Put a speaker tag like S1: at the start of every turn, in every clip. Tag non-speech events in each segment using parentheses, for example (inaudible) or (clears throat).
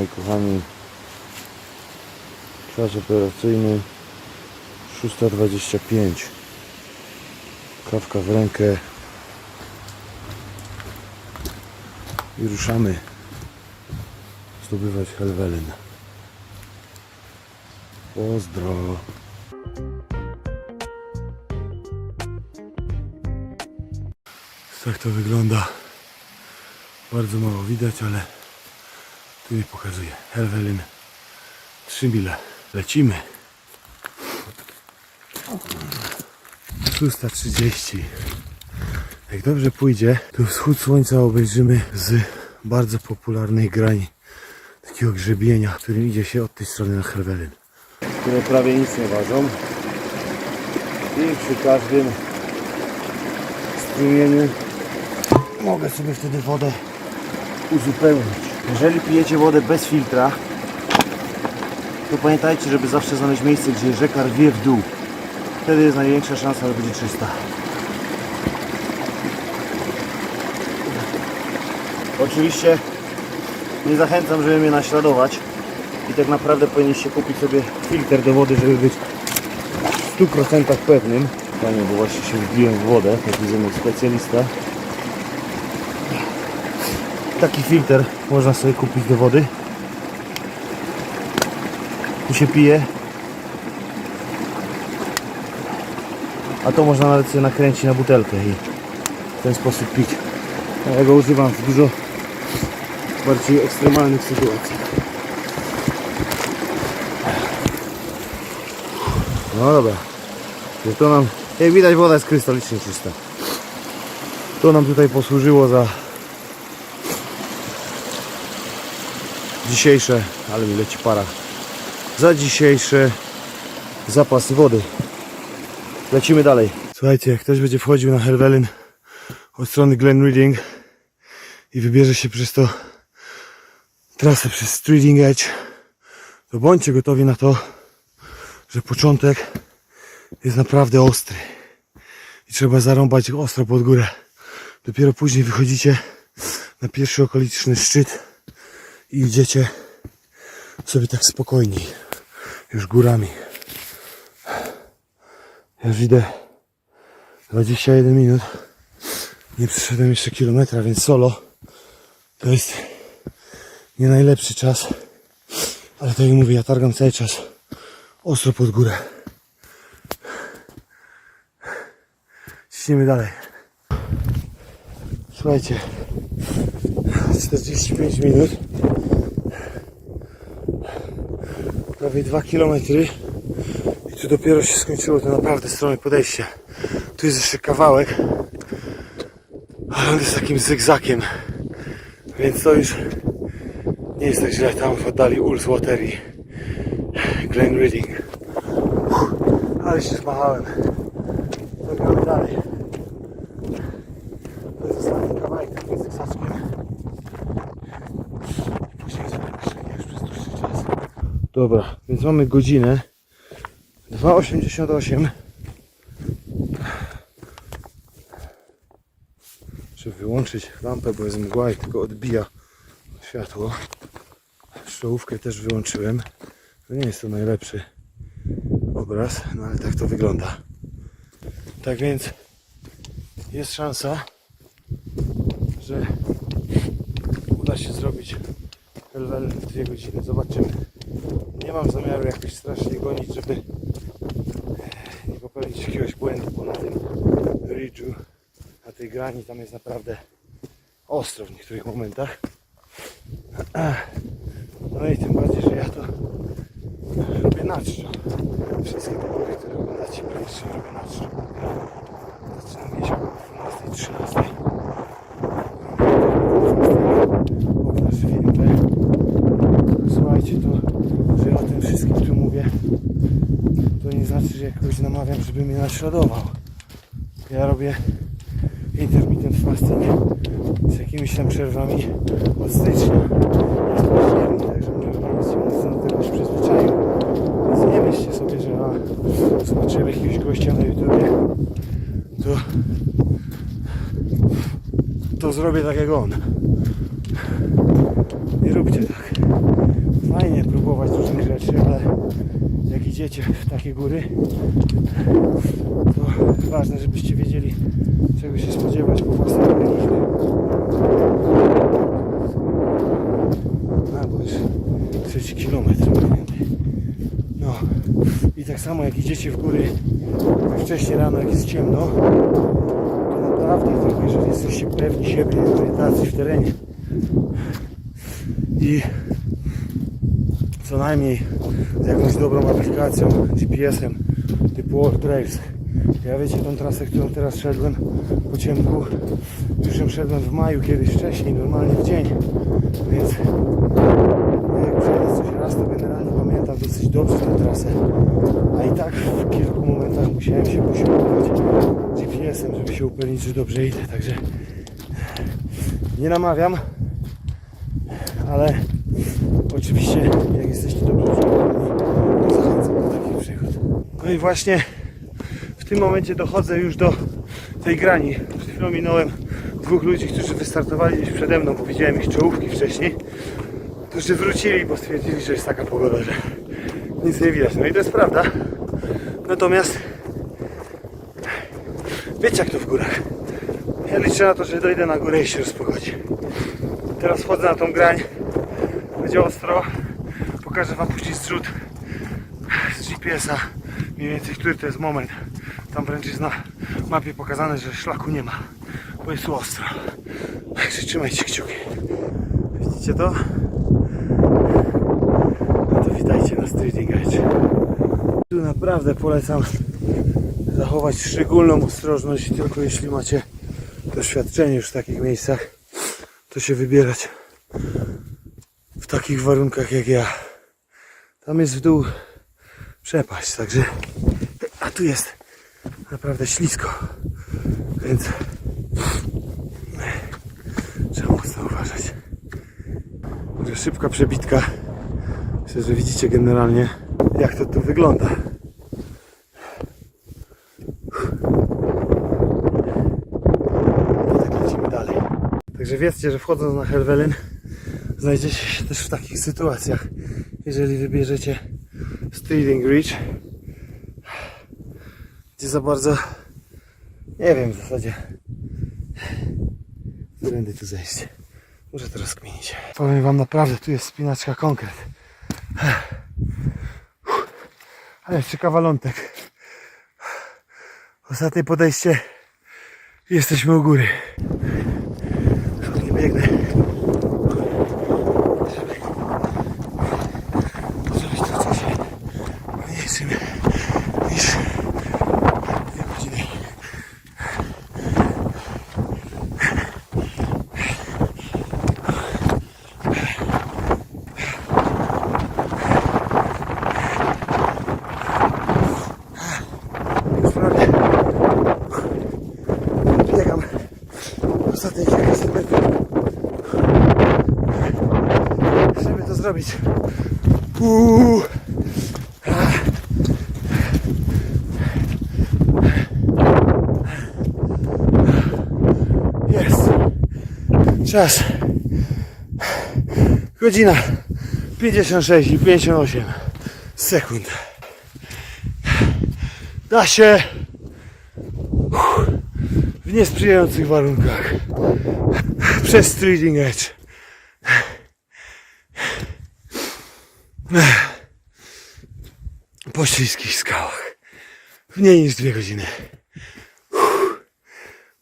S1: Moi kochani, czas operacyjny 6.25 Kawka w rękę i ruszamy zdobywać Helwelyn. Pozdro. Tak to wygląda. Bardzo mało widać, ale tu mi pokazuje. Helwelyn 3 mile. Lecimy. 6.30. Jak dobrze pójdzie, to wschód słońca obejrzymy z bardzo popularnej grani takiego grzebienia, którym idzie się od tej strony na Helwelyn. Które prawie nic nie ważą. I przy każdym strumieniu mogę sobie wtedy wodę uzupełnić. Jeżeli pijecie wodę bez filtra, to pamiętajcie, żeby zawsze znaleźć miejsce, gdzie rzeka rwie w dół. Wtedy jest największa szansa, że będzie czysta. Oczywiście nie zachęcam, żeby mnie naśladować i tak naprawdę powinniście kupić sobie filtr do wody, żeby być w 100% pewnym. Fajnie, bo właśnie się wbiłem w wodę, ze mną specjalista. Taki filtr można sobie kupić do wody. Tu się pije. A to można nawet sobie nakręcić na butelkę i w ten sposób pić. Ja go używam w dużo bardziej ekstremalnych sytuacjach. No dobra. To nam, jak widać woda jest krystalicznie czysta. To nam tutaj posłużyło za dzisiejsze, ale mi leci para, za dzisiejsze zapasy wody. Lecimy dalej. Słuchajcie, jak ktoś będzie wchodził na Helvellyn od strony Glen Reading i wybierze się przez to trasę przez Streeting Edge, to bądźcie gotowi na to, że początek jest naprawdę ostry i trzeba zarąbać ostro pod górę. Dopiero później wychodzicie na pierwszy okoliczny szczyt i idziecie sobie tak spokojniej, już górami. Ja już idę 21 minut. Nie przeszedłem jeszcze kilometra, więc solo to jest nie najlepszy czas. Ale tak jak mówię, ja targam cały czas ostro pod górę. Ciśniemy dalej. Słuchajcie, 45 minut. Prawie 2 km. I tu dopiero się skończyło to naprawdę strome podejście. Tu jest jeszcze kawałek. Ale on jest takim zygzakiem. Więc to już nie jest tak źle. Tam w oddali Ullswater i Glen Reading. Ale się zmachałem. Dobieramy dalej. To jest ostatni kawałek takim zygzaczkiem. I później zakończenie już przez dłuższy czas. Dobra, więc mamy godzinę 2,88 Muszę wyłączyć lampę, bo jest mgła i tylko odbija światło. Czołówkę też wyłączyłem. To nie jest to najlepszy obraz, no ale tak to wygląda. Tak więc jest szansa, że uda się zrobić Helwel w dwie godziny. Zobaczymy. Nie mam zamiaru jakoś strasznie gonić, żeby e, nie popełnić jakiegoś błędu, bo na tym ridge'u, na tej grani tam jest naprawdę ostro w niektórych momentach. (clears throat) No i tym bardziej, że ja to robię na czczo. Wszystkie te które oglądacie pierwsze robię na czczo. Zaczynam mieć około 12, 13. Okna święte. Słuchajcie, to, że ja o tym wszystkim tu mówię, to nie namawiam, żeby mnie naśladował. Ja robię intermittent fasting z jakimiś tam przerwami od stycznia. Jest październik, także organizm się mocno do tego już przyzwyczaił. Więc nie myślcie sobie, że a, zobaczyłem jakiegoś gościa na YouTubie, to, to zrobię tak jak on. Nie róbcie tak. kilometry, ale jak idziecie w takie góry, to ważne, żebyście wiedzieli, czego się spodziewać po własnym organizmie. A, bo już trzeci kilometr. mniej więcej. No i tak samo jak idziecie w góry tak wcześniej rano, jak jest ciemno, to naprawdę, tylko jeżeli jesteście pewni siebie orientacji w terenie i co najmniej z jakąś dobrą aplikacją, GPS-em typu All Trails. Ja wiecie tą trasę, którą teraz szedłem po ciemku, już ją szedłem w maju kiedyś wcześniej, normalnie w dzień, więc jak przejdę coś raz, to generalnie pamiętam dosyć dobrze tę trasę, a i tak w kilku momentach musiałem się posiłkować GPS-em, żeby się upewnić, że dobrze idę, także nie namawiam, ale oczywiście jak jesteście dobrze przygotowani, to zachęcam do takich przygód. No i właśnie w tym momencie dochodzę już do tej grani. Przed chwilą minąłem dwóch ludzi, którzy wystartowali gdzieś przede mną, bo widziałem ich czołówki wcześniej, którzy wrócili, bo stwierdzili, że jest taka pogoda, że nic nie widać. No i to jest prawda. Natomiast wiecie jak to w górach. Ja liczę na to, że dojdę na górę i się rozpogodzi. Teraz wchodzę na tą grań. Będzie ostro. Pokażę wam później zrzut z GPS-a. Mniej więcej, który to jest moment. Tam wręcz jest na mapie pokazane, że szlaku nie ma. Bo jest ostro. Także trzymajcie kciuki. Widzicie to? No to witajcie na Streeting Edge. Tu naprawdę polecam zachować szczególną ostrożność, tylko jeśli macie doświadczenie już w takich miejscach, to się wybierać takich warunkach jak ja. Tam jest w dół przepaść, także a tu jest naprawdę ślisko, więc trzeba mocno uważać. Może szybka przebitka. Myślę, że widzicie generalnie jak to tu wygląda. I tak lecimy dalej. Także wiedzcie, że wchodząc na Helvellyn znajdziecie się też w takich sytuacjach. Jeżeli wybierzecie Streeting Ridge, gdzie za bardzo nie wiem w zasadzie którędy tu zejść. Muszę to rozkminić. Powiem wam naprawdę, tu jest spinaczka konkret. Ale jeszcze kawalątek. Ostatnie podejście. Jesteśmy u góry. Nie biegnę. Żeby, żeby to coś mniejszym niż dwie godziny. Już prawie biegam ostatnie kilkaset metrów żeby to zrobić. Uuu. jest. Czas. Godzina 56 i 58 sekund. Da się. W niesprzyjających warunkach przez Trading Edge. Po śliskich skałach. W mniej niż dwie godziny.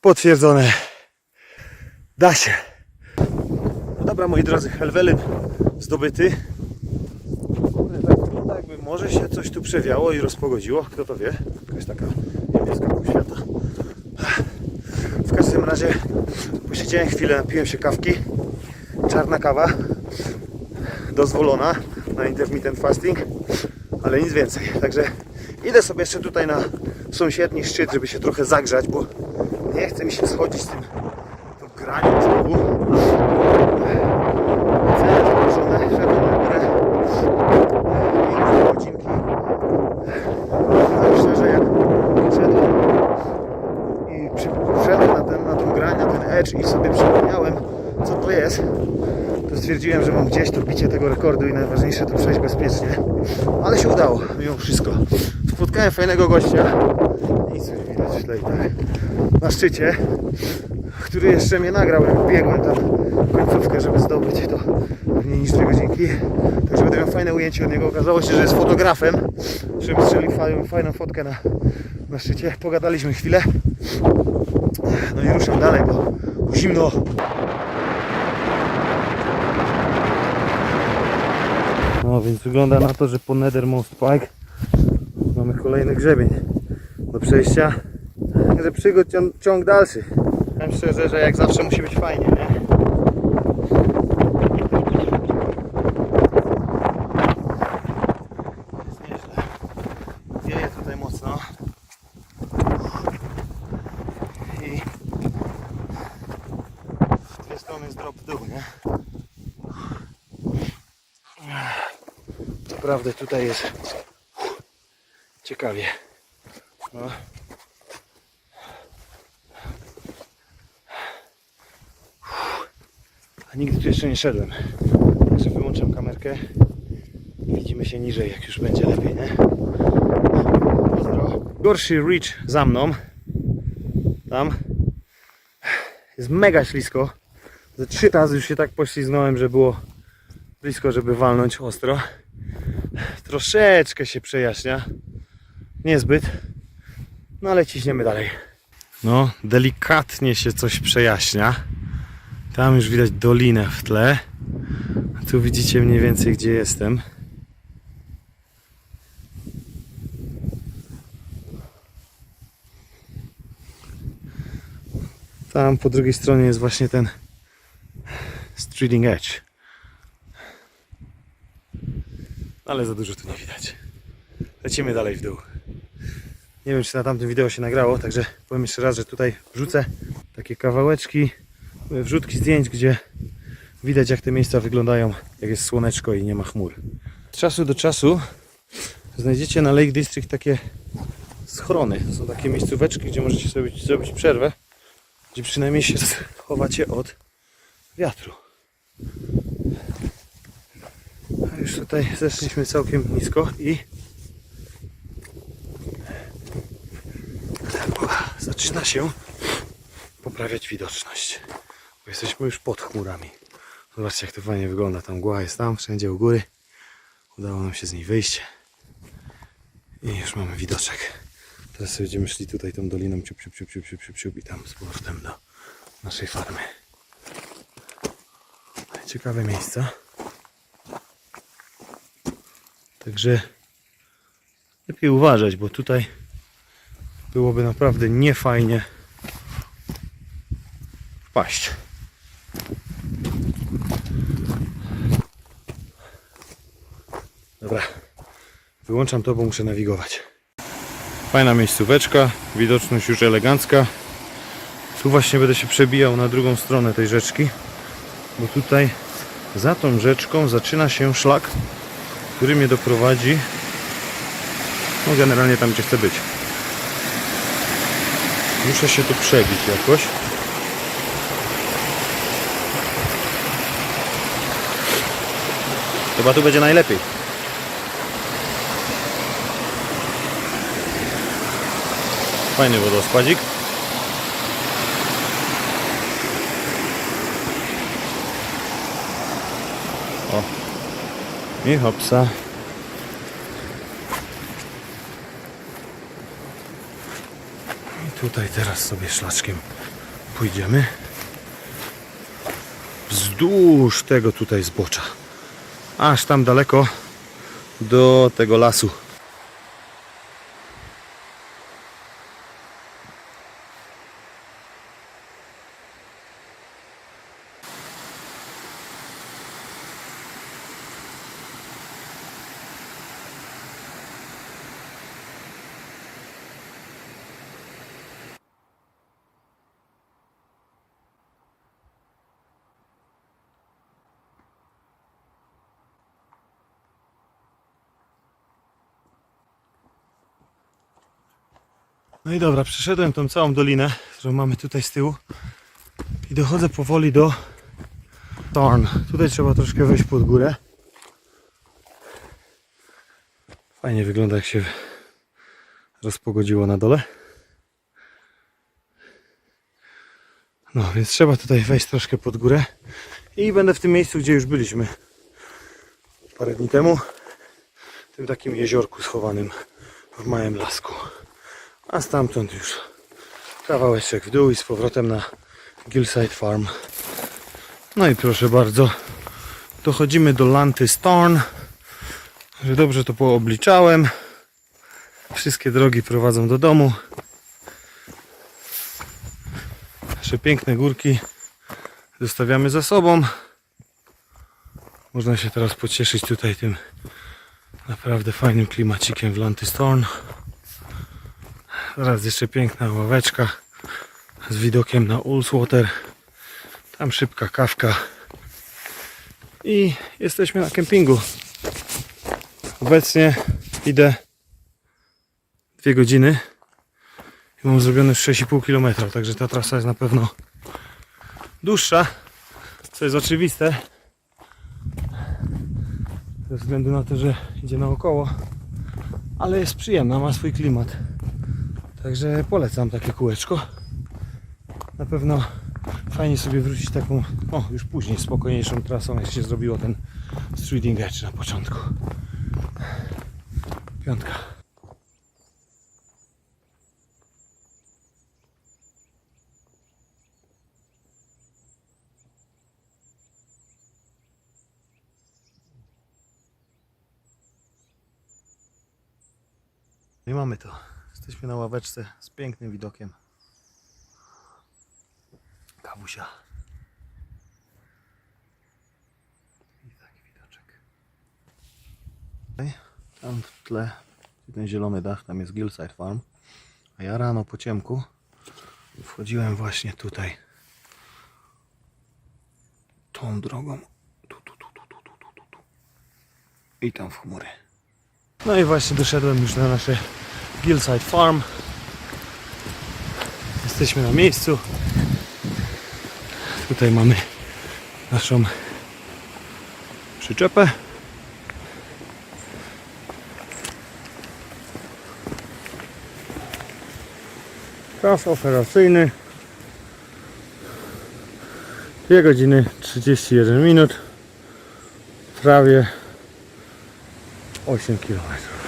S1: Potwierdzone. Da się. No dobra moi drodzy, Helwelyn zdobyty. Tak wygląda jakby może się coś tu przewiało i rozpogodziło. Kto to wie? Jakaś taka niebieska poświata. Razie posiedziałem chwilę, napiłem się kawki. Czarna kawa. Dozwolona na intermittent fasting, ale nic więcej. Także idę sobie jeszcze tutaj na sąsiedni szczyt, żeby się trochę zagrzać, bo nie chce mi się schodzić z tym znowu. Cele zakończone, szedłem na górę. Piękne godzinki. Tak szczerze, jak szedłem i przy, wszedłem na, ten, na tą grań, na ten edge i sobie przypomniałem, co to jest, to stwierdziłem, że mam gdzieś to bicie tego rekordu i najważniejsze to przejść bezpiecznie. Ale się udało, mimo wszystko. Spotkałem fajnego gościa. Nic nie widać i tak. Na szczycie, który jeszcze mnie nagrał, jak biegłem tam końcówkę, żeby zdobyć to mniej niż 2 godzinki. Także będę miał fajne ujęcie od niego. Okazało się, że jest fotografem, żeby strzelił fajną, fajną fotkę na, na szczycie. Pogadaliśmy chwilę. No i ruszam dalej, bo zimno. Więc wygląda na to, że po Nethermost Pike mamy kolejny grzebień do przejścia. Także przygód cią- ciąg dalszy. Powiem szczerze, że jak zawsze musi być fajnie, nie? Jest nieźle. Wieje tutaj mocno. I z tej strony jest drop w dół, nie? Naprawdę tutaj jest ciekawie. No. A nigdy tu jeszcze nie szedłem. Także wyłączam kamerkę. Widzimy się niżej, jak już będzie lepiej, nie? Gorszy Ridge za mną. Tam. Jest mega ślisko. Ze trzy razy już się tak pośliznąłem, że było blisko, żeby walnąć ostro. Troszeczkę się przejaśnia. Niezbyt. No ale ciśniemy dalej. No, delikatnie się coś przejaśnia. Tam już widać dolinę w tle. A tu widzicie mniej więcej gdzie jestem. Tam po drugiej stronie jest właśnie ten Streeting Edge. Ale za dużo tu nie widać. Lecimy dalej w dół. Nie wiem, czy na tamtym wideo się nagrało, także powiem jeszcze raz, że tutaj wrzucę takie kawałeczki, wrzutki zdjęć, gdzie widać jak te miejsca wyglądają, jak jest słoneczko i nie ma chmur. Z czasu do czasu znajdziecie na Lake District takie schrony. Są takie miejscóweczki, gdzie możecie sobie zrobić przerwę, gdzie przynajmniej się (laughs) chowacie od wiatru. Już tutaj zeszliśmy całkiem nisko i zaczyna się poprawiać widoczność. Bo jesteśmy już pod chmurami. Zobaczcie jak to fajnie wygląda. Tam mgła jest tam, wszędzie u góry. Udało nam się z niej wyjść. I już mamy widoczek. Teraz będziemy szli tutaj tą doliną ciup, ciup, ciup, ciup, ciup, ciup, ciup i tam z powrotem do naszej farmy. Ciekawe miejsca. Także lepiej uważać, bo tutaj byłoby naprawdę niefajnie wpaść. Dobra, wyłączam to, bo muszę nawigować. Fajna miejscóweczka, widoczność już elegancka. Tu właśnie będę się przebijał na drugą stronę tej rzeczki, bo tutaj za tą rzeczką zaczyna się szlak, który mnie doprowadzi no generalnie tam gdzie chcę być. Muszę się tu przebić jakoś. Chyba tu będzie najlepiej. Fajny wodospadzik. I hopsa. I tutaj teraz sobie szlaczkiem pójdziemy. Wzdłuż tego tutaj zbocza. Aż tam daleko do tego lasu. No i dobra, przeszedłem tą całą dolinę, którą mamy tutaj z tyłu i dochodzę powoli do Starn. Tutaj trzeba troszkę wejść pod górę. Fajnie wygląda jak się rozpogodziło na dole. No więc trzeba tutaj wejść troszkę pod górę i będę w tym miejscu, gdzie już byliśmy parę dni temu. W tym takim jeziorku schowanym w małym lasku. A stamtąd już kawałeczek w dół i z powrotem na Gillside Farm. No i proszę bardzo, dochodzimy do Lanty Storn. Że dobrze to poobliczałem. Wszystkie drogi prowadzą do domu. Nasze piękne górki zostawiamy za sobą. Można się teraz pocieszyć tutaj tym naprawdę fajnym klimacikiem w Lantystorn. Zaraz jeszcze piękna ławeczka z widokiem na Ullswater. Tam szybka kawka. I jesteśmy na kempingu. Obecnie idę dwie godziny i mam zrobione już 6,5 km, także ta trasa jest na pewno dłuższa, co jest oczywiste ze względu na to, że idzie naokoło, ale jest przyjemna, ma swój klimat. Także polecam takie kółeczko. Na pewno fajnie sobie wrócić taką, o już później spokojniejszą trasą, jak się zrobiło ten Streeting Edge na początku. Piątka. I mamy to. Jesteśmy na ławeczce z pięknym widokiem. Kawusia. I taki widoczek. Tam w tle ten zielony dach, tam jest Gillside Farm. A ja rano po ciemku wchodziłem właśnie tutaj. Tą drogą. Tu, tu, tu, tu, tu, tu, tu. I tam w chmury. No i właśnie doszedłem już na nasze Gillside Farm. Jesteśmy na miejscu. Tutaj mamy naszą przyczepę. Czas operacyjny 2 godziny 31 minut prawie 8 km.